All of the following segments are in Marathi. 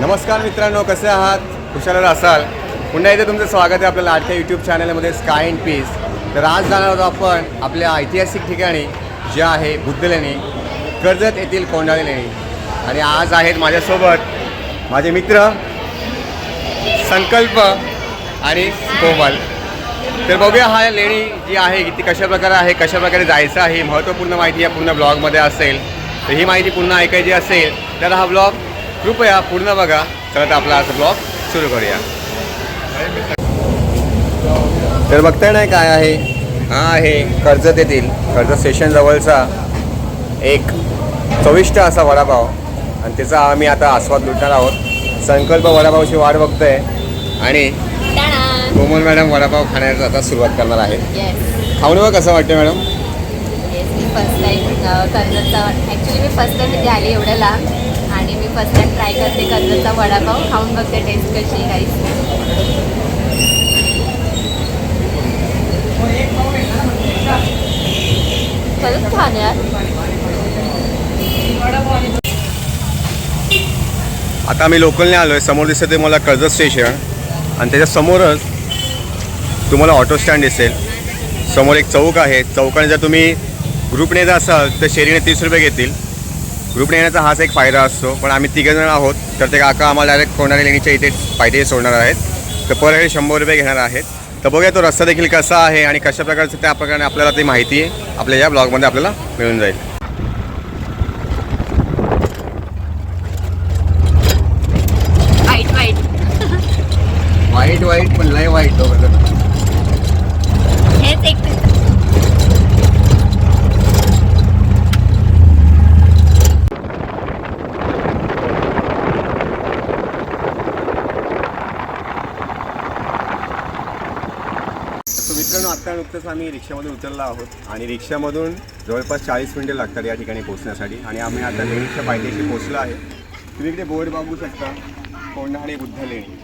नमस्कार मित्रांनो कसे आहात? खुशाल असाल. पुन्हा इथे तुमचं स्वागत आहे आपल्या लाडक्या यूट्यूब चॅनलमध्ये स्काय अँड पीस तर आज जाणार आहोत आपण आपल्या ऐतिहासिक ठिकाणी जे आहे बुद्ध लेणी कर्जत येथील कोंडाळी लेणी आणि आज आहेत माझ्यासोबत माझे मित्र संकल्प आणि कोमल. तर बघूया हा लेणी जी आहे ती कशा प्रकारे आहे कशाप्रकारे जायचं आहे महत्त्वपूर्ण माहिती या पूर्ण ब्लॉगमध्ये असेल. तर ही माहिती पुन्हा ऐकायची असेल तर हा ब्लॉग कृपया पूर्ण बघा. तर आपला आज ब्लॉग सुरू करूया. तर बघताय नाही काय आहे? हा आहे कर्जत येथील कर्जत स्टेशन जवळचा एक चविष्ट असा वडापाव. आणि त्याचा आम्ही आता आस्वाद लुटणार आहोत. संकल्प वडापावची वाट बघतोय. आणि कोमल मॅडम वडापाव खाण्याचा आता सुरुवात करणार येस खाऊन बघ कसं वाटतं मॅडम? फर्स्ट टाईम कर्जतचा ॲक्च्युली मी फर्स्ट टाईम इथे आली एवढ्या लांब फर्स्ट टाइम ट्राय करते कर्जतचा वडापाव खाऊन बघते टेस्ट कशी आहे खरंच छान यार. आता आम्ही लोकलने आलो आहे समोर दिसतं ते मला कर्जत स्टेशन आणि त्याच्यासमोरच तुम्हाला ऑटो स्टँड दिसेल. समोर एक चौक आहे चौकाने जर तुम्ही ग्रुपने जर असाल तर शेरीने तीस रुपये घेतील. ग्रुपने येण्याचा हाच एक फायदा असतो. पण आम्ही तिघंजण आहोत. तर ते काका आम्हाला डायरेक्ट कोणाऱ्या लेणीच्या इथे पायथे सोडणार आहेत. तर पर हेड शंभर रुपये घेणार आहेत. तर बघूया तो रस्ता देखील कसा आहे आणि कशा प्रकारचं त्या प्रकारे आपल्याला ती माहिती आपल्या या ब्लॉगमध्ये आपल्याला मिळून जाईल वाईट वाईट वाईट वाईट पण लय वाईट दोघं हेच एक तर मित्रांनो नुकतंच आम्ही रिक्षामध्ये उतरलो आहोत आणि रिक्षामधून जवळपास चाळीस मिनिटं लागतात या ठिकाणी पोहोचण्यासाठी आणि आम्ही आता लेणीच्या पायथ्याशी पोहोचलो आहे. तुम्ही इकडे बोर्ड बघू शकता कोंढाणे बुद्ध लेणी.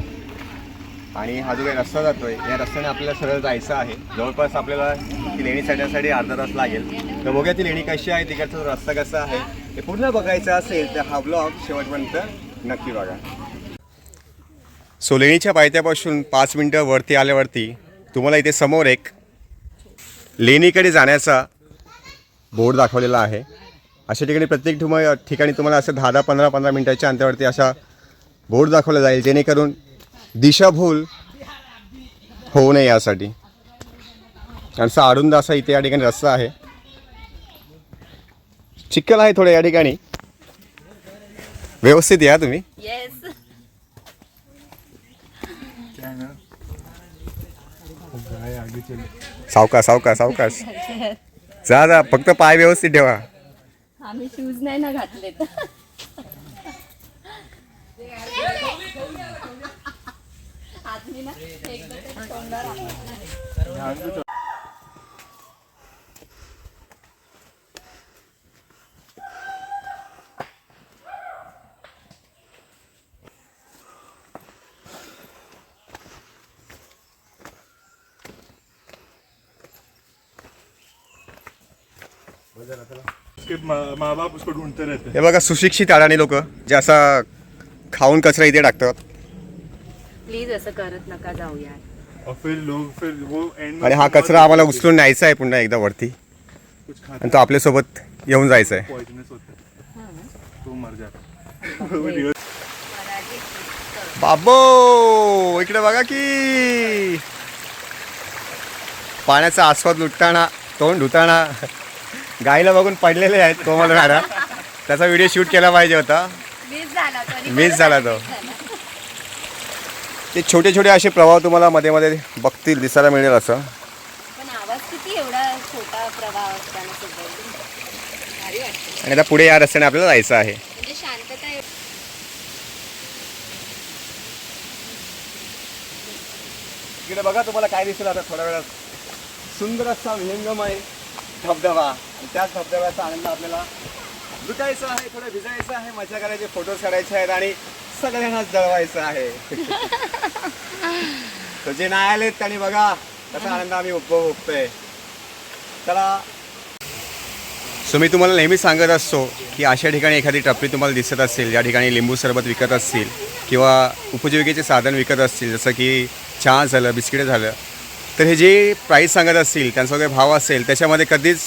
आणि हा जो काही रस्ता जातो आहे या रस्त्याने आपल्याला सरळ जायचं आहे. जवळपास आपल्याला ती लेणी चढण्यासाठी अर्धा तास लागेल. तर बघूया ती लेणी कशी आहे तिकडचा जो रस्ता कसा आहे हे पूर्ण बघायचं असेल तर हा ब्लॉग शेवटपर्यंत नक्की बघा. सो लेणीच्या पायथ्यापासून पाच मिनटं वरती आल्यावरती तुम्हाला इथे समोर एक लेणीकडे जाण्याचा बोर्ड दाखवलेला आहे. अशा ठिकाणी प्रत्येक ठिमा ठिकाणी तुम्हाला असं दहा दहा पंधरा पंधरा मिनटाच्या अंतरावरती असा बोर्ड दाखवला जाईल जेणेकरून दिशाभूल होऊ नये यासाठी. असा अरुंद असा इथे या ठिकाणी रस्ता आहे. चिखल आहे थोडं या ठिकाणी. व्यवस्थित या तुम्ही. येस सावकाश सावकाश सावकाश. जा जा फक्त पाय व्यवस्थित ठेवा. आम्ही शूज नाही ना घातले आज मी ना एकदा तरी तोंडावर आणलं नाही. उसके माँ माँ बाप उसको ढूंढते रहते हे बघा सुशिक्षित अडाणी लोक जे असा खाऊन कचरा इथे टाकतात. प्लीज असं करत नका जाऊ यार हैं और फिर लोग फिर वो एंड आणि हा कचरा आम्हाला उचलून न्यायचा आहे पुन्हा एकदा वरती. आणि तो आपल्यासोबत येऊन जायचा आहे पॉइजनस होते. हैं. तो मर जाता. मराठी बाबो इकडे बघा की. पाण्याचा आस्वाद लुटताना तोंड धुताना. गाईला बघून पडलेले आहेत कोमल मॅडम. त्याचा व्हिडिओ शूट केला पाहिजे होता. मिस झाला तो. तो. छोटे छोटे असे प्रवाह तुम्हाला मध्ये मध्ये बघतील दिसायला मिळेल असं. आणि आता पुढे या रस्त्याने आपल्याला जायचं आहे. म्हणजे इकडे बघा तुम्हाला काय दिसेल आता थोड्या वेळात. सुंदर असा विहंगमय धबधबा. त्याच धबधब्याचा आनंद आपल्याला लुटायचा आहे थोडं भिजायचं आहे मजा करायचे फोटोज काढायचे आहेत आणि सगळ्यांनाच जळवायचं आहे. तर जे नाही आलेत त्यांनी बघा कसा आनंद आम्ही उपभोगतोय चला. सो मी तुम्हाला नेहमी सांगत असतो की अशा ठिकाणी एखादी टपरी तुम्हाला दिसत असेल ज्या ठिकाणी लिंबू सरबत विकत असतील किंवा उपजीविकेचे साधन विकत असतील जसं की चहा झालं बिस्किटं झालं तर हे जे प्राईस सांगत असतील त्यांचा वगैरे भाव असेल त्याच्यामध्ये कधीच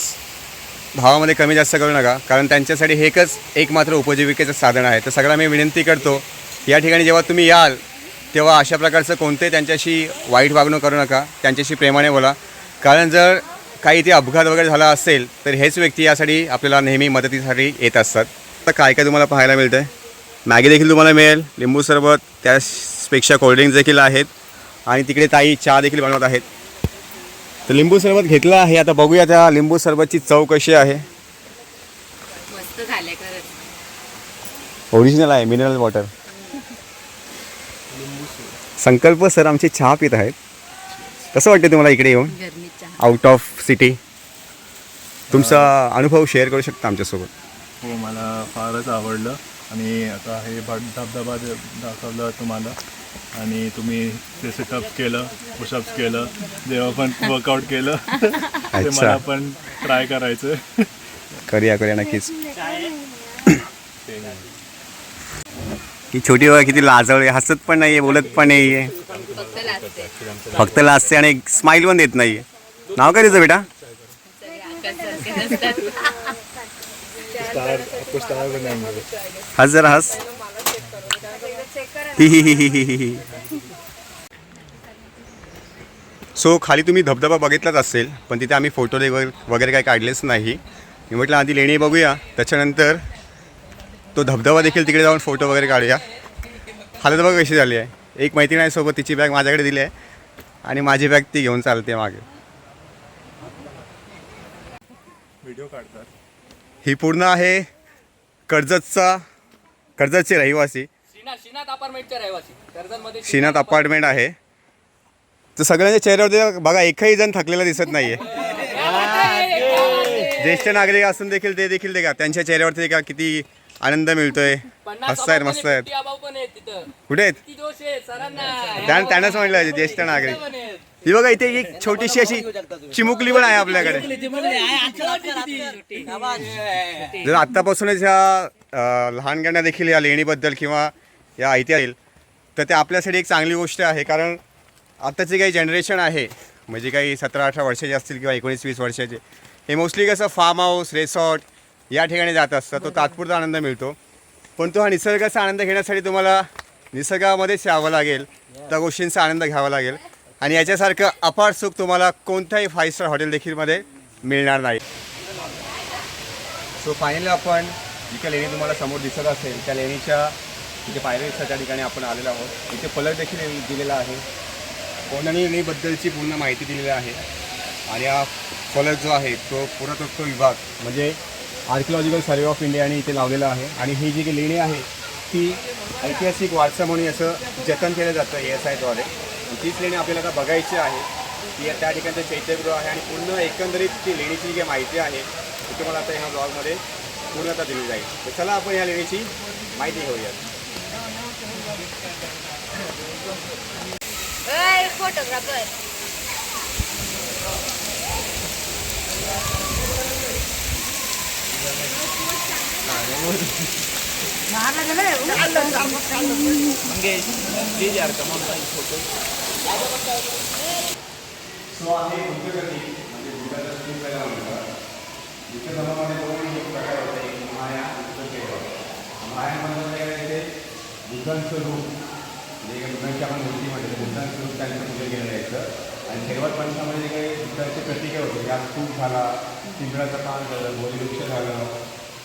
भावामध्ये कमी जास्त करू नका कारण त्यांच्यासाठी हे एकच एकमात्र उपजीविकेचं साधन आहे. तर सगळ्यांना मी विनंती करतो या ठिकाणी जेव्हा तुम्ही याल तेव्हा अशा प्रकारचं कोणते त्यांच्याशी वाईट वागणूक करू नका त्यांच्याशी प्रेमाने बोला. कारण जर काही इथे अपघात वगैरे झाला असेल तर हेच व्यक्ती यासाठी आपल्याला नेहमी मदतीसाठी येत असतात. तर काय काय तुम्हाला पाहायला मिळतं आहे मॅगी देखील तुम्हाला मिळेल लिंबू सरबत त्यापेक्षा कोल्ड्रिंक्स देखील आहेत. आणि तिकडे ताई चहा देखील बनवत आहेत. तर लिंबू सरबत घेतलं आहे. आता बघूया त्या लिंबू सरबतची चव कशी आहे. ओरिजिनल आहे मिनरल वॉटर संकल्प सर आमचे चहा पित आहेत. कसं वाटतं तुम्हाला इकडे येऊन? गरमी चहा. आउट ऑफ सिटी तुमचा अनुभव शेअर करू शकता आमच्यासोबत. हो मला फारच आवडलं. आणि आता हे भट धबधबा दाखवलं तुम्हाला आणि तुम्ही ते सेटअप केलं पुशअप्स केलं जेव्हा पण वर्कआउट केलं ते अच्छा. मला पण ट्राय करायचं करूया करूया नक्कीच. ही छोटी बघा किती लाजवळी हसत पण नाहीये बोलत पण नाहीये. फक्त लाजते आणि स्माईल पण देत नाहीये. नाव काय तिचं बेटा? सगळे आकाशसारखे नसतात. स्टार आपको स्टार बनाएंगे हस जरा हस. सो खाली तुम्ही धबधबा बघितलाच असेल पण तिथे आम्ही फोटो वगैरे वगैरे काही काढलेच नाही. मी म्हटलं आधी लेणी बघूया. त्याच्यानंतर तो धबधबा देखील तिकडे जाऊन फोटो वगैरे काढूया. हालत बघा कशी झाली आहे. एक मैत्रीण आहे सोबत तिची बॅग माझ्याकडे दिली आहे. आणि माझी बॅग ती घेऊन चालते मागे. व्हिडिओ काढतात. ही पूर्ण आहे कर्जतचा कर्जतचे रहिवासी. श्रीनाथ अपार्टमेंट आहे. तर सगळ्यांच्या चेहऱ्यावरती बघा एकही जण थकलेला दिसत नाहीये. ज्येष्ठ नागरिक असून देखील ते देखील ते का त्यांच्या चेहऱ्यावरती का किती आनंद मिळतोय? हसतायत मस्त आहेत पण आहेत तिथं. कुठे आहेत? त्यांनाच म्हणलं ज्येष्ठ नागरिक. ही बघा इथे एक छोटीशी अशी चिमुकली पण आहे आपल्याकडे. जर आत्तापासूनच ह्या लहानग्यांना देखील या लेणीबद्दल किंवा या ऐतिहासिक तर ते आपल्यासाठी एक चांगली गोष्ट आहे कारण आत्ताचे काही जनरेशन आहे म्हणजे काही सतरा अठरा वर्षाचे असतील किंवा एकोणीस वीस वर्षाचे हे मोस्टली कसं फार्म हाऊस रेसॉर्ट या ठिकाणी जात असतात. तो तात्पुरता आनंद मिळतो. पण तो हा निसर्गाचा आनंद घेण्यासाठी तुम्हाला निसर्गामध्येच यावं लागेल त्या गोष्टींचा आनंद घ्यावा लागेल. आणि याच्यासारखं अपार सुख तुम्हाला कोणत्याही फाईव्ह स्टार हॉटेल देखीलमध्ये मिळणार नाही. सो फायनली आपण जी काही लेणी तुम्हाला समोर दिसत असेल त्या लेणीच्या इथे पायऱ्या त्या ठिकाणी आपण आलेलो आहोत. इथे फलक देखील दिलेला आहे. कोंढाणी लेणीबद्दलची पूर्ण माहिती दिलेली आहे. आणि हा फलक जो आहे तो पुरातत्व विभाग म्हणजे आर्किओलॉजिकल सर्वे ऑफ इंडियाने इथे लावलेला आहे. आणि ही जी काही लेणी आहे ती ऐतिहासिक वारसा म्हणून असं जतन केलं जातं ए एस आयद्वारे तीच लेणी आपल्याला आता बघायची आहे. ती त्या ठिकाणचं चैत्यगृह आहे आणि पूर्ण एकंदरीत ती लेणीची जी माहिती आहे ती तुम्हाला आता ह्या ब्लॉगमध्ये पूर्णता दिली जाईल. तर चला आपण या लेणीची माहिती घेऊयात. फोटोग्राफर सो आहे बुद्धगती म्हणजे बुद्धाचा स्कूल पहिला म्हणतात धर्मामध्ये दोन एक प्रकार एक माया बुद्ध केवळ मायामध्ये काय बुद्धांचं रूप. म्हणजे काही बुद्धांची आपण मूर्ती म्हणतो बुद्धांचं रूप त्यांचं पूजा केलं जायचं आणि थेरवाद पंथामध्ये जे काही बुद्धांचे प्रतिके होते या तूप झाला पिंपळाचं पान झालं बोलीवृक्ष झालं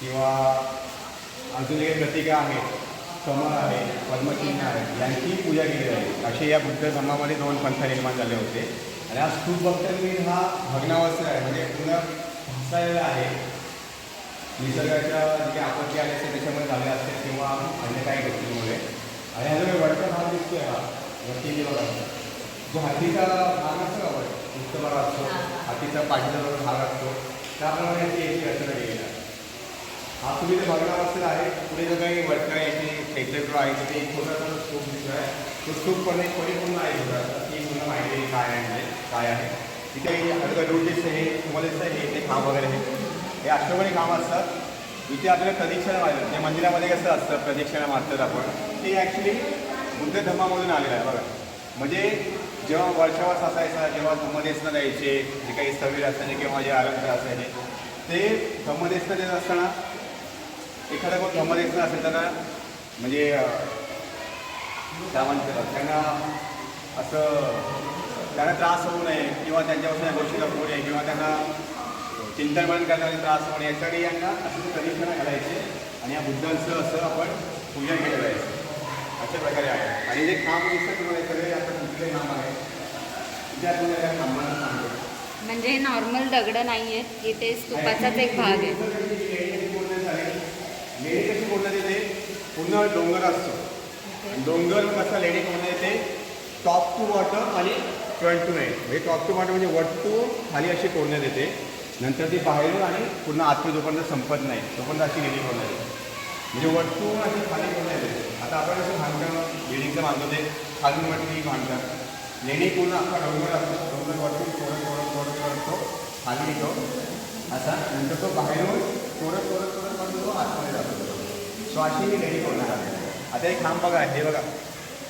किंवा अजून जे काही प्रतिका आहेत कमळ आहे पद्मचिन्ह आहे यांची पूजा केली जाईल असे या बुद्ध धर्मामध्ये दोन पंथ निर्माण झाले होते. आणि हा स्तूप भक्तांनी हा भग्नावस्था आहे. म्हणजे पूर्ण भासायला आहे. निसर्गाच्या जे आपत्ती आले असते त्याच्यामुळे झाले असते किंवा अन्य काही गोष्टींमुळे. आणि हा जो वरचा भाग दिसतोय हा वरती जे बघा जो हातीचा भाग असतो का पृष्ठभाग असतो हातीचा पाठीचा जो भाग असतो त्याप्रमाणे याची याची रचना केलेली आहे. हा तुम्ही ते भग्नावस्थेत आहे पुढे जो काही वरचा याची चैत्यगृह आहे तिथे एक छोटासा जो स्तूप दिसतो आहे. तो स्तूप पण एक परिपूर्ण आहे छोटासा ती पूर्ण माहिती काय आहे काय आहे. तिथे रोड दिसते हे तुम्हाला दिसतं हे ते खांब वगैरे हे हे अष्टकोनी खांब असतात. इथे आपल्याला प्रदीक्षण मारलं जे मंदिरामध्ये कसं असतं प्रदीक्षणा मारतात आपण ते ॲक्च्युली बुद्ध धर्मामधून आलेलं आहे बघा. म्हणजे जेव्हा वर्षावास असायचा जेव्हा धम्मदेशना द्यायचे जे काही स्थवीर असायचे किंवा जे आरंभ असायचे ते धम्मदेशना देत असताना एखादा कोण धम्मदेशना असेल त्यांना म्हणजे अं, काय म्हणतात त्यांना असं त्यांना त्रास होऊ नये किंवा त्यांच्यापासून या गोष्टी होऊ नये किंवा त्यांना चिंतनमन करण्यामध्ये त्रास नये यासाठी यांना असं प्रदक्षिणा घालायचे आणि या बुद्धांचं असं आपण पूजन केलेलं आहे. अशा प्रकारे आहे. आणि जे खांब दिसतं तुम्हाला सगळे आता कुठले नाम आहे. तिथे आपण या खांबांना सांगतो. म्हणजे हे नॉर्मल दगड नाही आहेत इथे स्तूपाचाच एक भाग आहे. लेणी कशी बोलण्यात येते पूर्ण डोंगर असतो. डोंगर कसा लेणी बोलण्यात येते टॉप टू बॉटम आणि फ्रंट टू एंड म्हणजे टॉप टू बॉटम म्हणजे वर टू खाली अशी कोरण्यात येते नंतर ती बाहेरून आणि पूर्ण आतमध्ये जोपर्यंत संपत नाही तोपर्यंत अशी लेणी होणार म्हणजे वरतून अशी खाली कोरण्यात आहे. आता आपण असं बांधतं लेणीचं बांधतो ते खालून वरती बांधतात लेणी पूर्ण आपला डोंगर असतो. डोंगर वरतून थोडं थोडं थोडं थोडं तो खाली येतो. असा. नंतर तो बाहेरून थोडं थोडं थोडं थोडं तो आतमध्ये जातो. सो अशी ही लेणी होणार आली आता एक खांब बघा. हे बघा.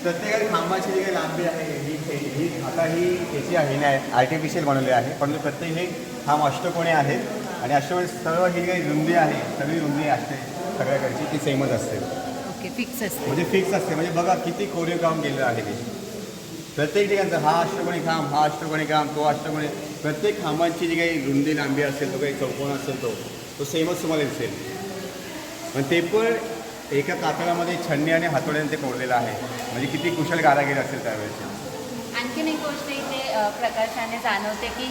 प्रत्येकाने खांबाची जी काही लांबी आहे ही ही आता ही त्याची आहे नाही आर्टिफिशियल बनवली आहे. परंतु प्रत्येक हे खांब अष्टकोणी आहेत आणि अष्टकोणी सर्व ही काही रुंदी आहे सगळी रुंदी असते सगळ्याकडची ती सेमच असते. ओके फिक्स असते. म्हणजे फिक्स असते. म्हणजे बघा किती कोरीव काम केलेलं आहे ते प्रत्येक ठिकाणचं हा अष्टकोणी खांब हा अष्टकोणी खांब तो अष्टकोणी प्रत्येक खांबांची जी काही रुंदी लांबी असेल तो काही चौकोन असेल तो तो सेमच तुम्हाला दिसेल. पण ते पण एका कातळामध्ये छन्नी आणि हातोड्याने ते कोरलेलं आहे. म्हणजे किती कुशल कारागीर असेल त्यावेळेचे आणखीन एक गोष्ट इथे प्रकाशाने जाणवते की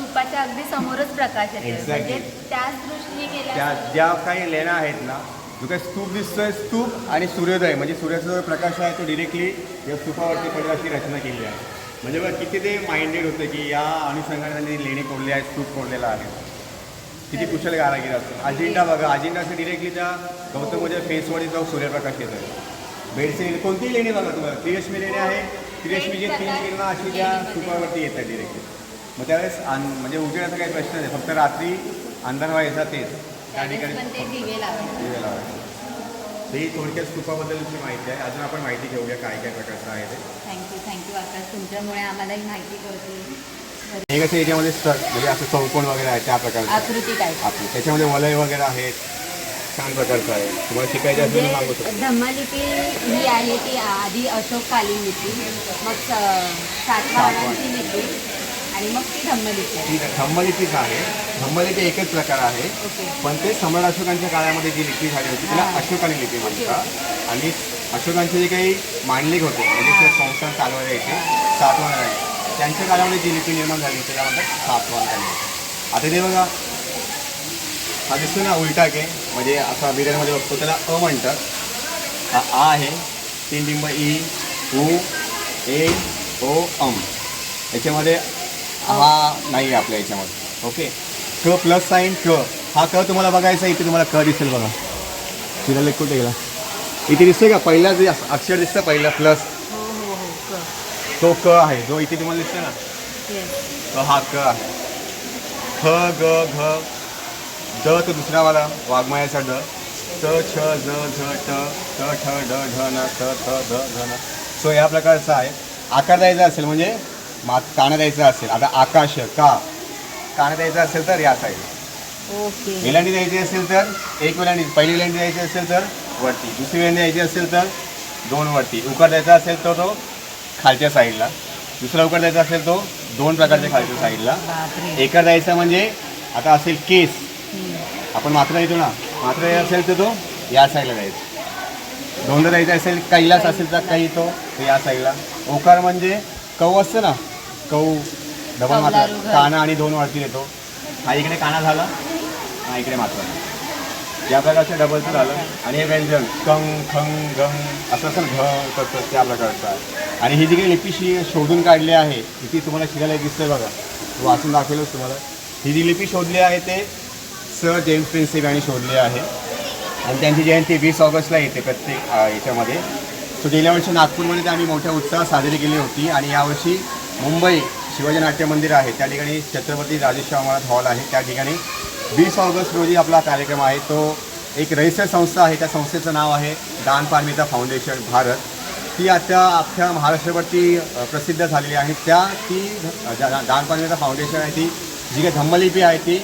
स्तूपाच्या अगदी समोरच प्रकाश येते Exactly. म्हणजे त्याच दृष्टीने त्या ज्या काही लेण्या आहेत ना जो काही स्तूप दिसतोय स्तूप आणि सूर्योदय म्हणजे सूर्याचा जो प्रकाश आहे तो डिरेक्टली या स्तूपावरती पडेल अशी रचना केली आहे. म्हणजे बघा किती ते माइंडेड होतं की या अनुषंगाने त्यांनी लेणी कोरली आहे स्तूप कोरलेला आहे. किती कुशल कारागीर असतो अजिंठा बघा अजिंठाचं डिरेक्टली त्या गौतमच्या फेसवरती तो सूर्यप्रकाश येत बेडचे कोणतीही लेणी बघा तुम्हाला त्रिरश्मी लेणी आहे त्रिरश्मीची तीन किरणं अशी त्या स्तूपावरती येतात डिरेक्टली मग त्यावेळेस म्हणजे उजेडाचा काही प्रश्न नाही फक्त रात्री अंधार व्हायचा तेच. त्या ठिकाणी पण ते दिवे लावले दिवे लावायचे. तर ही थोडक्यात स्तूपाबद्दलची माहिती आहे. अजून आपण माहिती घेऊया काय काय प्रकारचं आहे ते. थँक्यू थँक्यू आकाश तुमच्यामुळे आम्हाला ही माहिती कळते. हे कसं याच्यामध्ये स्तर म्हणजे असं चौकोन वगैरे आहे त्या प्रकारचं. आकृती काय आपली त्याच्यामध्ये वलय वगैरे आहेत. छान प्रकारचं आहे. तुम्हाला शिकायचं असेल तर सांगू शकतो. म्हणजे धम्मलिपी ही आहे ती आधी अशोककालीन लिपी मग स- सातवाहनांची लिपी. आणि मग ती धम्मलिपी. ठीक आहे धम्मलिपीच आहे धम्मलिपी एकच प्रकार आहे. ओके. पण ते सम्राट अशोकांच्या काळामध्ये जी लिपी झाली होती तिला. अशोकाने लिपी म्हणतात. आणि अशोकांचे जे काही मांडलिक होते म्हणजे ते संस्थान चालवायला यायचे सातवाहन आहे त्यांच्या काळामध्ये जी लिपी निर्माण झाली त्याला म्हणतात सातवाहन काळ आता ते बघा हा दिसतो ना उलटा के म्हणजे असा बिर्याणीमध्ये बघतो त्याला अ म्हणतात. हा आ आहे तीन डिंब ई उ ए ओ अम. याच्यामध्ये हा नाही आहे आपल्या याच्यामध्ये. ओके क प्लस साईन क हा क तुम्हाला बघायचा इथे तुम्हाला क दिसेल बघा. फिरायला कुठे गेला? इथे दिसतोय का? पहिला जे अक्षर दिसतं पहिला प्लस हो हो हो क तो क आहे. जो इथे तुम्हाला दिसतोय ना? येस तो हा क आहे. ख ग घ ड तो दुसरावाला वाघमायाचा ड. च छ ज झ ट ट ठ ड ढ न थ थ ध ध न. सो या प्रकारचा आहे. आकार द्यायचा असेल म्हणजे मात काना द्यायचा असेल. आता आकाश का? काना द्यायचा असेल तर या साईड ओके. वेलांडी द्यायची असेल तर एक वेलांडी पहिली वेलांडी द्यायची असेल तर वरती दुसरी वेलांडी द्यायची असेल तर दोन वरती. उकार द्यायचा असेल तर तो खालच्या साईडला. दुसरा उकार द्यायचा असेल तो दोन प्रकारच्या खालच्या साईडला. बापरे. एका द्यायचा म्हणजे आता असेल केस. आपण मात्रा येतो ना. मात्रा येत असेल तर तो या साईडला द्यायचा. दोनदा द्यायचा असेल कैलास असेल तर काही तो या साईडला. ओकार म्हणजे कौ असतं ना. कौ डबल मात्रा. कौलारू घर. काना आणि दोन वरती येतो. हा इकडे काना झाला. हा इकडे मात्रा या प्रकारचं डबलचं झालं. आणि हे व्यंजन कंग खंग गंग असं असं घ तसं त्या प्रकारचं आहे. आणि ही जी काही लिपी शी शोधून काढली आहे ती तुम्हाला शिकायला दिसतंय बघा. वाचून दाखवलंच तुम्हाला. ही जी लिपी शोधली आहे ते सर जेम्स प्रिन्सिप यांनी शोधली आहे. आणि त्यांची जयंती वीस ऑगस्टला येते प्रत्येक अ, याच्यामध्ये. सो गेल्या वर्षी नागपूरमध्ये ते आम्ही मोठ्या उत्साहात साजरी केली होती. आणि यावर्षी मुंबई शिवाजी नाट्य मंदिर आहे. त्या ठिकाणी छत्रपती राजेशाह महाराज हॉल आहे. त्या ठिकाणी वीस ऑगस्ट रोजी आपला कार्यक्रम आहे. तो एक रजिस्टर संस्था आहे. त्या संस्थेचं नाव आहे दान पारमिता फाउंडेशन भारत. ती आता अख्ख्या महाराष्ट्रावरती प्रसिद्ध झालेली आहे. त्या ती दान पारमिता फाउंडेशन आहे ती जी काही धम्मलिपी आहे ती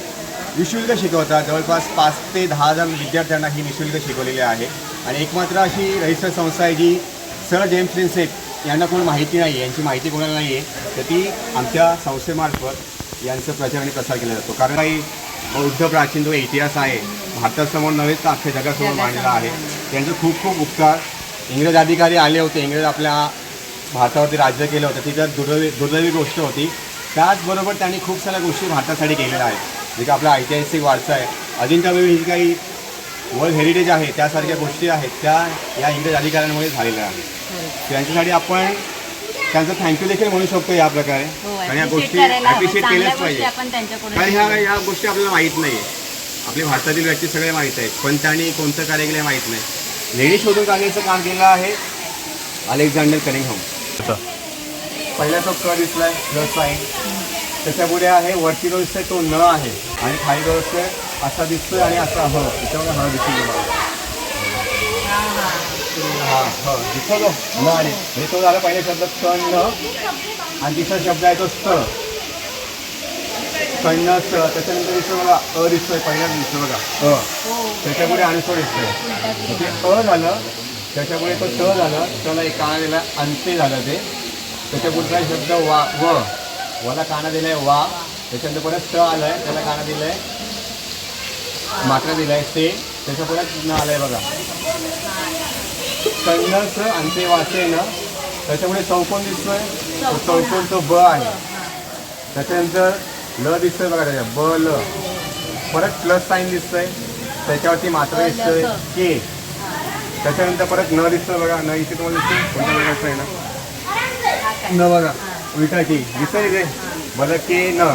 निशुल्क शिकवतात. जवळपास पाच ते दहा हजार विद्यार्थ्यांना ही निशुल्क शिकवलेली आहे. आणि एकमात्र अशी रजिस्टर संस्था आहे जी सर जेम्स प्रिन्सेप यांना कोण माहिती नाही आहे यांची माहिती कोणाला नाही आहे तर ती आमच्या संस्थेमार्फत यांचं प्रचार आणि प्रसार केला जातो. कारण काही बौद्ध प्राचीन जो इतिहास आहे भारतासमोर नव्हेच तर अख्ख्या जगासमोर मांडलेला आहे. त्यांचं खूप खूप उपकार. इंग्रज अधिकारी आले होते इंग्रज आपल्या भारतावरती राज्य केलं होतं ती तर दुर्दैवी दुर्दैवी गोष्ट होती. त्याचबरोबर त्यांनी खूप साऱ्या गोष्टी भारतासाठी केलेल्या आहेत. जे की आपला ऐतिहासिक वारसा आहे. अजिंठावेळी ही काही वर्ल्ड हेरिटेज आहे त्यासारख्या गोष्टी आहेत त्या या इंग्रज अधिकाऱ्यांमुळे झालेल्या आहेत. त्यांच्यासाठी आपण त्यांचं थँक्यू देखील म्हणू शकतो या प्रकारे. हो कारण या गोष्टी. ॲप्रिशिएट चांगल्या केल्याच पाहिजे. कारण ह्या ह्या गोष्टी आपल्याला माहीत नाही आहे आपल्या भारतातील व्यक्ती सगळे माहीत आहेत पण त्यांनी कोणतं कार्य केलं हे माहीत नाही. लेणी शोधून काढण्याचं काम केलं आहे अलेक्झांडर कनिंगहम पहिला तो क दिसलाय प्लस साईन त्याच्या पुढे आहे वरती जो दिसतोय तो न आहे. आणि खाली जो दिसतोय असा दिसतोय आणि असा ह त्याच्यामुळे ह दिसून हा दिसतो हो, तो. न आणि तो झाला पहिला शब्द सण न आणि तिसरा शब्द आहे तो स कन्न स त्याच्यानंतर दिसतो बघा अ दिसतोय पहिला दिसतो बघा. अ. त्याच्यापुढे अनुस्वर दिसतोय. ते अ झालं त्याच्यापुढे तो स झालं त्याला एक काना दिला अंते झालं ते. त्याच्या पुढचा शब्द वा व. वला काना दिलाय वा. त्याच्यानंतर परत स आलाय त्याला काना दिलाय मात्रा दिलाय ते. त्याच्या परत न आलाय बघा. कन्नस अंते वाचे न? त्याच्यामुळे चौकोन दिसतोय. तो चौकोन तो ब आहे. त्याच्यानंतर ल दिसतोय बघा त्याच्या. ब ल. परत प्लस साईन दिसतोय. त्याच्यावरती मात्रा दिसतोय. के त्याच्यानंतर परत न दिसतोय बघा. न इथे तुम्हाला दिसतोय. कोणत्या आहे ना? न बघा. उलटाची दिसतंय इथे बरं के न.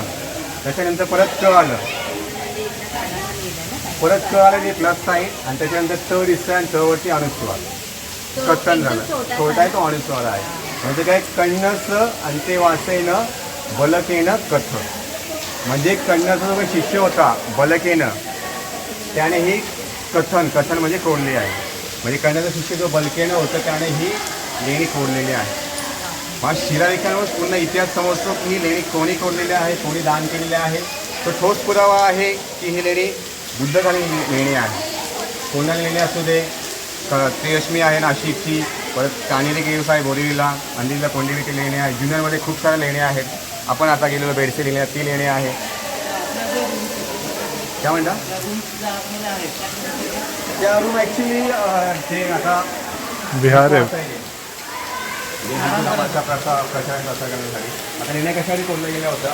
त्याच्यानंतर परत क आलं. परत क आलं ते प्लस साईन आणि त्याच्यानंतर च दिसतंय आणि च वरती अनुस्वार कथन झालं. छोटा आहे तो अनुस्वार आहे. म्हणजे काय कण्णस आणि ते वाचेनं बलकेनं कथ म्हणजे कण्णाचा जो काही शिष्य होता बलकेनं त्याने ही कथन कथन म्हणजे कोरली आहे. म्हणजे कण्याचा शिष्य जो बलकेनं होतं त्याने ही लेणी कोरलेली आहे. मग शिलालेखांवर पूर्ण इतिहास समजतो की ही लेणी कोणी कोरलेली आहे कोणी दान केलेली आहे. तो ठोस पुरावा आहे की ही लेणी बुद्धकालीन लेणी आहे. कोणाला लेणी असू दे क- त्रियश्मी आहे नाशिकची परत कानेरी केव्स आहे बोरिवलीला अंदिला कोंडिलीची लेणी आहे जुन्नरमध्ये खूप साऱ्या लेण्या आहेत. आपण आता गेलेलो बेडसे लेण्या ती लेणी आहे. काय म्हणता? त्या रूम ॲक्च्युली ते आता बिहार आहे. धर्माचा प्रसार प्रचार आणि प्रसार करण्यासाठी. आता लेण्या कशासाठी कोरल्या गेल्या होत्या?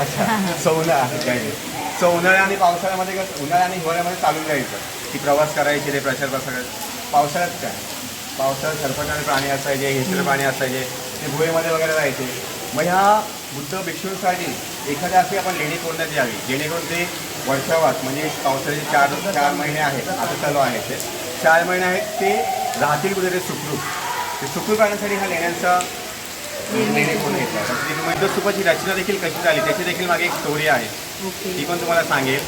अच्छा सौना काय सो उन्हाळ्या आणि पावसाळ्यामध्ये कसं उन्हाळ्या आणि हिवाळ्यामध्ये चालून जायचं. की प्रवास करायचे ते प्रचार प्रसार. पावसाळ्यात काय? पावसाळ्यात सरपटणारे प्राणी असायचे हिंस्र प्राणी असायचे ते गुहेमध्ये वगैरे राहायचे मग ह्या बुद्ध भिक्षूंसाठी एखाद्या अशी आपण लेणी कोरण्यात यावी. जेणेकरून ते वर्षावास म्हणजे पावसाळ्याचे चार चार महिने आहेत. आता चालू आहे ते. चार महिने आहेत ते राहतील कुठे? ते सुखरूप. ते सुखरूप राहण्यासाठी हा लेण्यांचा लेणे कोण घेतला? स्तूपाची रचना देखील कशी झाली त्याची देखील मागे एक स्टोरी आहे. ती पण तुम्हाला सांगेल.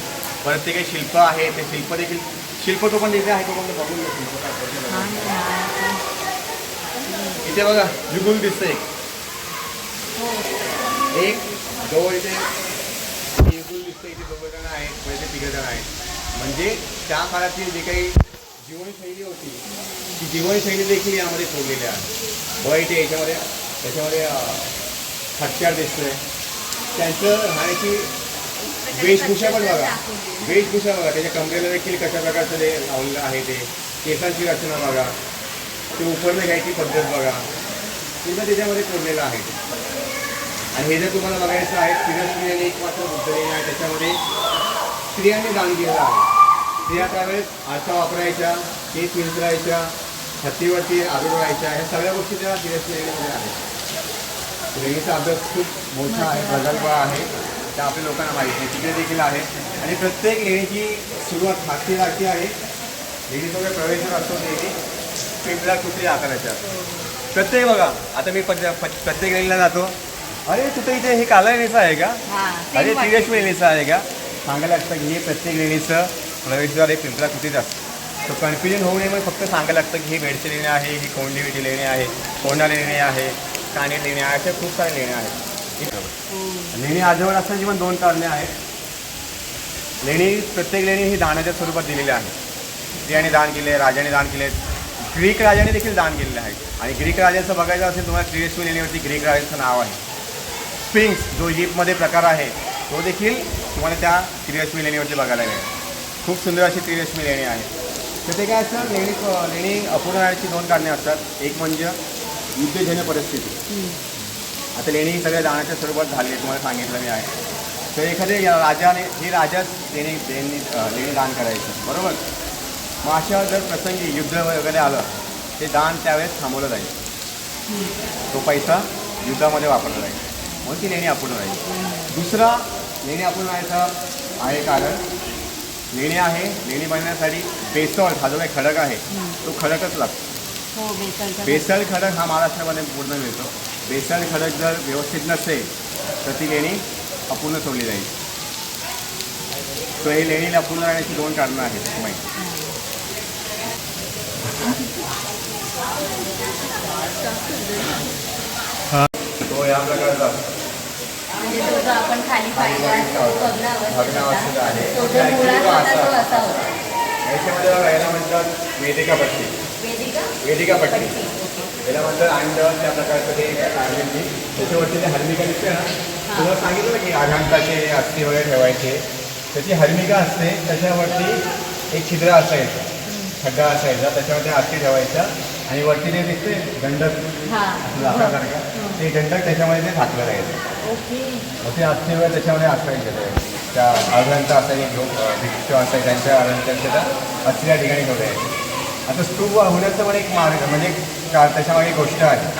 परत ते काही शिल्प आहे ते शिल्प देखील शिल्प तो पण तिथे आहे तो पण बघून. इथे बघा जुगुल दिसतं एक. एक जवळ इथे दिसतं इथे दोघं जण आहेत म्हणजे तिघं जण आहेत. म्हणजे त्या काळातील जे काही जीवनशैली होती. ती जीवनशैली देखील यामध्ये कोरलेली आहे. वाईट आहे याच्यामध्ये त्याच्यामध्ये हत्यार दिसतोय. त्यांचं राहण्याची वेशभूषा पण बघा. वेशभूषा बघा. त्याच्या कमरेला देखील कशा प्रकारचं ते लावलेलं आहे ते. केसांची रचना बघा. ते उपरणं घ्यायची पद्धत बघा. पूर्ण त्याच्यामध्ये कोरलेलं आहे. आणि हे जर तुम्हाला बघायचं आहे स्त्रिया स्त्रियांनी एक मात्र उतरलेलं आहे. त्याच्यामध्ये स्त्रियांनी दान दिलेलं आहे. स्त्रिया त्यावेळेस आरसा वापरायच्या केस विंचरायच्या छातीवरती आदळवायच्या ह्या सगळ्या गोष्टी त्या स्त्रियांमध्ये आहेत. लेणीचा अभ्यास खूप मोठा आहे प्रगल्भ आहे त्या आपल्या लोकांना माहीत नाही तिकडे देखील आहे. आणि प्रत्येक लेणीची सुरुवात हाती राखी आहे. लेणीचा जो प्रवेश असतो लेणी पिंपळा कुठे आकाराच्या प्रत्येक बघा आता मी प्रत्येक लेणीला जातो. अरे तुझं इथे हे काला लेणीचं आहे का? अरे तिरश्मी लेणीचं आहे का? सांगायला लागतं की हे प्रत्येक लेणीचं प्रवेशद्वार हे पिंपळा कुठेच असतं तो कन्फ्युजन होऊ नये म्हणून फक्त सांगायला लागतं की ही बेडची लेणी आहे ही कोंडली विटी लेणी आहे कोंडा लेणी आहे काने लेणी आहे अशा खूप सारे लेण्या आहेत. लेणी आजवळ असण्याची पण दोन कारणे आहेत. लेणी प्रत्येक लेणी ही दानाच्या स्वरूपात दिलेली आहे. स्त्रियांनी दान केले राजाने दान केले ग्रीक राजाने देखील दान केलेले आहे. आणि ग्रीक राजाचं बघायचं असेल तुम्हाला त्रिवेश्वी लेणीवरती ग्रीक राजाचं नाव आहे. स्पिंक्स जो इजिप्तमध्ये प्रकार आहे तो देखील तुम्हाला त्या त्रिरश्मी लेणीवरती बघायला मिळेल. खूप सुंदर अशी त्रिरश्मी लेणी आहे. तर ते काय असतं? लेणी लेणी अपूर्ण राहण्याची दोन कारणे असतात. एक म्हणजे युद्धजन्य परिस्थिती. आता लेणी सगळ्या दानाच्या स्वरूपात झाली तुम्हाला सांगितलं मी आहे. तर एखाद्या या राजाने ही राजाच लेणी लेणी लेणी दान करायची बरोबर? मग अशा जर प्रसंगी युद्ध वगैरे आलं ते दान त्यावेळेस थांबवलं जाईल. तो पैसा युद्धामध्ये वापरला जाईल. म्हणून ती लेणी अपूर्ण राहील. दुसरा लेणी अपूर्ण राहायचं आहे कारण लेणी आहे. लेणी बनवण्यासाठी बेसॉल्ट हा जो काही खडक आहे तो खडकच लागतो. हो बेसनचा बेसल खडक हा महाराष्ट्रामध्ये पूर्ण मिळतो. बेसल खडक जर व्यवस्थित नसेल तर ती लेणी अपूर्ण सोडली जाईल. तर ही लेणी अपूर्ण राहण्याची दोन कारणं आहेत माहिती तो या प्रकारचा. म्हणजे तो जो आपण खाली पाहिला तो भग्नावस्थेत भग्नावस्थेत होता. आहे. तो जो मुळात होता तो असा होता. याच्यामध्ये बघा, याला म्हणतात वेदिका पट्टी. वेदिका? वेदिका पट्टी. पट्टी ओके. याला म्हणतात अंड त्या प्रकारचं ते त्याच्यावरती ते हर्मिका दिसते ना? तुम्हाला सांगितलं की आघांताचे अस्थि वगैरे ठेवायचे. त्याची हर्मिका असते. त्याच्यावरती एक छिद्र असायचं. खड्डा असायचा. त्याच्यावरती अस्थि ठेवायचा. आणि वरती जे दिसते दंडक हां. लाकडासारखं ते दंडक त्याच्यामध्ये ते झाकलं जायचं. मग ते अस्थि त्याच्यामध्ये असायचे ते त्या अर्थांत असायचे ग्रुप भिक्ष असाय त्यांच्या अर्थांच्या असलेल्या ठिकाणी ठेवले. आता स्तूप होण्याचं पण एक मार्ग म्हणजे का त्याच्यामागे एक गोष्ट आहे.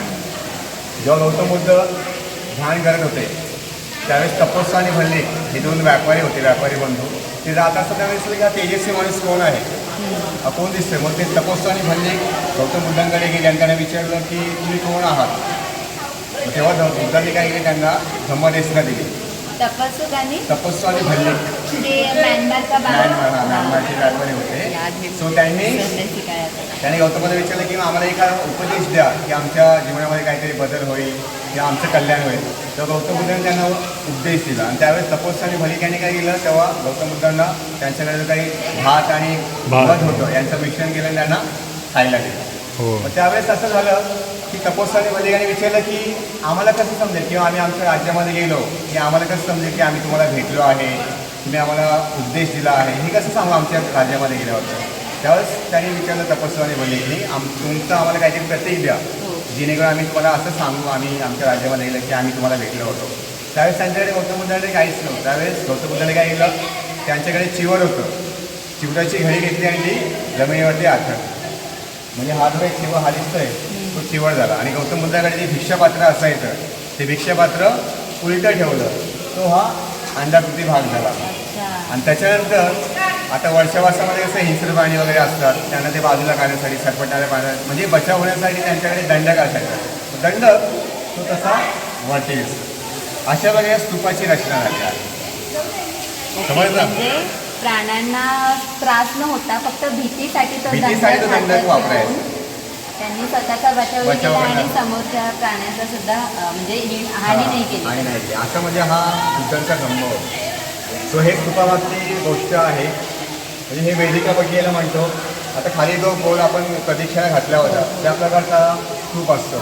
जेव्हा गौतम बुद्ध ध्यान करत होते त्यावेळेस तपस्या आणि हे दोन व्यापारी होते व्यापारी बंधू. ते जात असताना त्यावेळेस की हा तेजस्वी माणूस कोण आहे? कोण दिसतोय? मग ते तपस्या आणि गौतम बुद्धांकडे गेले आणि त्यांना विचारलं की तुम्ही कोण आहात? तेव्हा बुद्धांनी काय केले त्यांना धम्मदेशना दिली. तपस्सुक आणि तपस्या आणि भल्ली. ते म्यानमारचा म्यानमार हा म्यानमारचे होते. सो त्यांनी त्याने गौतमाला विचारलं की आम्हाला एका उपदेश द्या की आमच्या जीवनामध्ये काहीतरी बदल होईल किंवा आमचं कल्याण होईल. तेव्हा गौतम बुद्धांनी त्यांना उपदेश दिला. आणि त्यावेळेस तपस्या आणि भलिकाने काय केलं? तेव्हा गौतम बुद्धांना त्यांच्याकडे जो काही भात आणि भात. मध होतं. यांचं मिश्रण केलं आणि त्यांना खायला दिलं. हो. त्यावेळेस असं झालं की तपस्या म्हणजे त्याने विचारलं की आम्हाला कसं समजेल? किंवा आम्ही आमच्या राज्यामध्ये गेलो की आम्हाला कसं समजेल की आम्ही तुम्हाला भेटलो आहे? तुम्ही आम्हाला उपदेश दिला आहे? हे कसं सांगू आमच्या राज्यामध्ये गेल्यावर? त्यावेळेस त्यांनी विचारलं तपस्वाने आणि की आम तुमचं आम्हाला काहीतरी प्रत्येक द्या. जेणेकरून आम्ही तुम्हाला असं सांगू आम्ही आमच्या राज्यामध्ये गेलं की आम्ही तुम्हाला भेटलो होतो. त्यावेळेस त्यांच्याकडे गौतम बुद्धाकडे काहीच नव्हतं. त्यावेळेस गौतम बुद्धाने काय केलं? त्यांच्याकडे चिवर होतं. चिवराची घडी घेतली आणि ती जमिनीवरती आठ म्हणजे हा जो एक चिवर हा दिसतोय चिवळ झाला. आणि गौतम बुद्धाकडे जे भिक्षापात्र असायचं ते भिक्षापात्र उलटं ठेवलं. तो हा अंडाकृती भाग झाला. आणि त्याच्यानंतर आता वर्षावासामध्ये कसं हिंस्र प्राणी वगैरे असतात त्यांना ते बाजूला काढण्यासाठी सरपटणाऱ्या पाण्यात म्हणजे बचाव होण्यासाठी त्यांच्याकडे दंडक असायचा. तो दंडक तो तसा दिसतो. अशा वेगळ्या स्तूपाची रचना झाली. आहे समजलं? म्हणजे प्राण्यांना त्रास न होता फक्त भीतीसाठी तो भीतीसाठी तो दंड वापरायचा. त्यांनी स्वतःचा बचाव केला आणि. समोरच्या प्राण्याचा सुद्धा म्हणजे ही- हानी नाही केली. आणि नाही केली. असं म्हणजे हा बुद्धांचा गंभ होता. सो हे स्तूपामागची गोष्ट आहे. म्हणजे हे वेदिका बघियाला म्हणतो. आता खाली जो बोर्ड आपण प्रतीक्षेला घातला होता. त्या प्रकारचा स्तूप असतो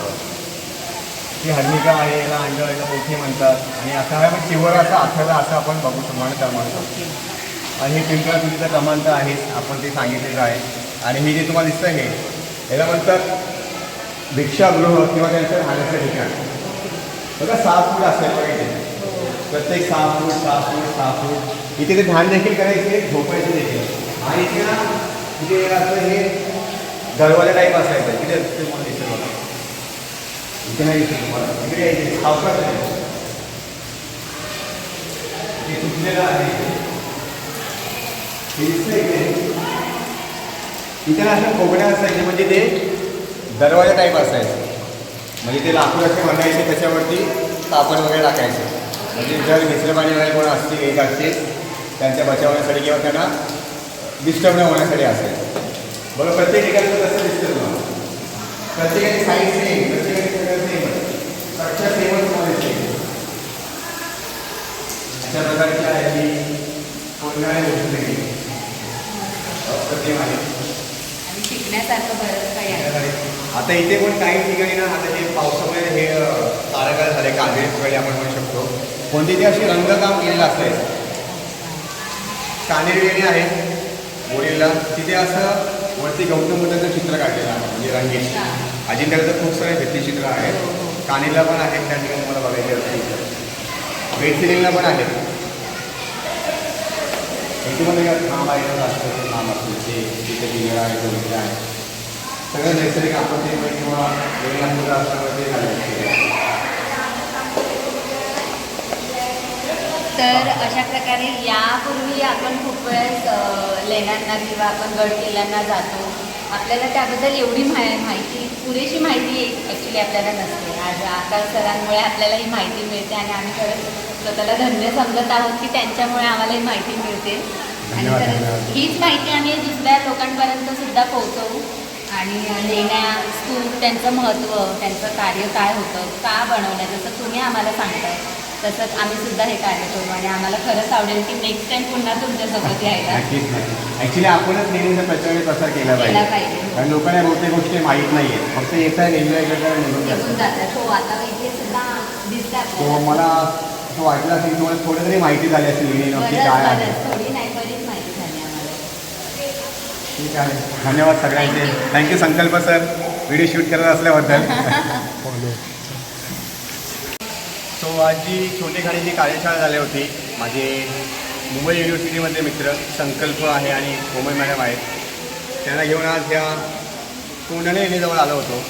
ही हर्मिका आहे याला अंड याला पोथी म्हणतात. आणि असा हा चिवर असा आठवला असं आपण बघू म्हणता म्हणतो आणि हे पिंपळा तुझीचं क्रमांक आहे आपण ते सांगितलेलं आहे. आणि हे जे तुम्हाला दिसतं हे याला म्हणतात भिक्षागृह किंवा त्यांचं राहण्याचं ठिकाण. बघा सहा फूट असेल बघा इथे प्रत्येक सहा फूट सहा फूट सहा फूट. इथे ते ध्यान देखील करायचे झोपायचे देखील. आणि इथे ना इथे असं हे गरवाल्या टाईप असायचं. इथे ते मला दिसेल बघा. इथे नाही दिसत तुम्हाला. इकडे यायचे सावकाश हे तुटलेलं आहे. हे इथे इथे ना असं कोकण्या असायचे म्हणजे ते दरवाजा टाईप असायचं. म्हणजे ते लाकूड असे बांधायचे त्याच्यावरती कापड वगैरे टाकायचे. म्हणजे जर मिश्र पाणी वगैरे कोण असतील एक असतील त्यांच्या बचावण्यासाठी किंवा त्यांना डिस्टर्ब न होण्यासाठी असेल बरं प्रत्येक ठिकाणी कसं डिस्टर्ब होणार प्रत्येकाची साईज सेम प्रत्येकाची सगळं सेम स्ट्रक्चर सेमच तुम्हाला सेम अशा प्रकारची आहे की कोणत्याही गोष्टी नाही. अप्रतिम आहे. बरंच काही आहे. आता इथे पण काही ठिकाणी ना आता हे पावसामुळे हे तारकाळ झाले कांदे वगैरे आपण म्हणू शकतो. कोणती ती अशी रंगकाम केलेलं असेल कानेरी वेणी आहेत बोरीला तिथे असं वरती गौतम बुद्धाचं चित्र काढलेलं आहे म्हणजे रंगीत. अजिंठ्याला खूप सारे भित्तीचित्र आहेत. कानेला पण आहेत त्या ठिकाणी मला बघायचे असतील बेडसिलिंगला पण आहेत इथे थांब आहे असतं थांब. असतं तिथे आहे आहे. सगळं नैसर्गिक आपत्तीमुळे किंवा वेगळ्या असल्यामुळे ते झाले तर अशा प्रकारे यापूर्वी आपण खूप वेळेस लेण्यांना किंवा आपण गड किल्ल्यांना जातो. आपल्याला त्याबद्दल एवढी माहिती पुरेशी माहिती ॲक्च्युली आपल्याला नसते. आज आकाश सरांमुळे आपल्याला ही माहिती मिळते आणि आम्ही खरंच स्वतःला धन्य समजत आहोत की त्यांच्यामुळे आम्हाला ही माहिती मिळते. आणि खरंच. हीच माहिती आम्ही दुसऱ्या लोकांपर्यंत सुद्धा पोहोचवू. आणि लेण्या स्तूप त्यांचं महत्त्व त्यांचं कार्य काय होतं का बनवलं जसं तुम्ही आम्हाला सांगताय तसंच आम्ही सुद्धा हे कार्य करू. आणि आम्हाला खरंच आवडेल की नेक्स्ट टाइम पुन्हा तुमच्यासोबत यायला. नक्कीच नाही ॲक्च्युली आपणच नेहमीचा प्रचार आणि प्रसार केला केला पाहिजे. पाहिजे कारण लोकांना बहुतेक गोष्टी माहीत नाही आहेत फक्त येत आहे एन्जॉय करतात निघून जातात. जातात. हो आता इथे सुद्धा दिसतात. तो मला असं वाटलं असेल की तुम्हाला थोडी तरी माहिती झाली असेल बरंच काय आहे. बरंच. थोडी नाही आम्हाला ठीक आहे. धन्यवाद सगळ्यांचे. थँक्यू संकल्प सर व्हिडिओ शूट करत असल्याबद्दल. सो आज जी छोटी खाणीची कार्यशाळा झाली होती. माझे मुंबई युनिव्हर्सिटीमध्ये मित्र संकल्प आहे आणि कोमल मॅडम आहेत. त्यांना घेऊन आज ह्या कोंढाणे लेणीजवळ आलो होतो.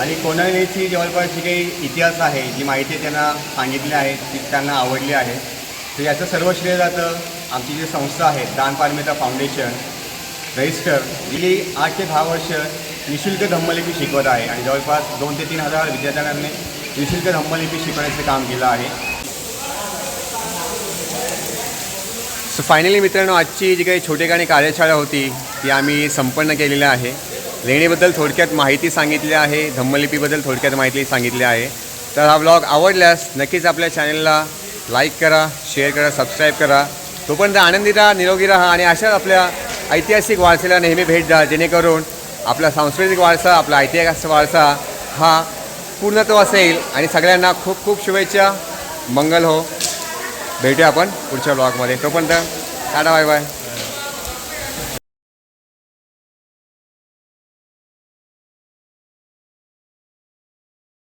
आणि कोंढाणे लेणीची जवळपास जी काही इतिहास आहे जी माहिती त्यांना सांगितली आहे ती त्यांना आवडली आहे. तर याचं सर्व श्रेय जातं आमची जी संस्था आहे दान पारमिता फाउंडेशन. रजिस्टर गेली आठ ते दहा वर्ष निशुल्क धम्मलिपी शिकवत आहे आणि जवळपास दोन ते तीन हजार विद्यार्थ्यांना निशुल्क धम्मलिपी शिकवण्याचं काम केलं आहे. सो फायनली मित्रांनो आजची जी काही छोटेखानी कार्यशाळा होती ती आम्ही संपन्न केलेली आहे. लेणीबद्दल थोडक्यात माहिती सांगितली आहे धम्मलिपीबद्दल थोडक्यात माहिती सांगितली आहे. तर हा ब्लॉग आवडल्यास नक्कीच आपल्या चॅनलला लाईक करा शेअर करा सबस्क्राईब करा. तोपर्यंत आनंदी राहा निरोगी राहा आणि अशाच आपल्या ऐतिहासिक वारसेला नेहमी भेट द्या जेणेकरून आपला सांस्कृतिक वारसा आपला ऐतिहासिक वारसा हा पूर्णत्व असेल. आणि सगळ्यांना खूप खूप शुभेच्छा. मंगल हो. भेटूया आपण पुढच्या ब्लॉगमध्ये. तोपर्यंत टाटा बाय बाय.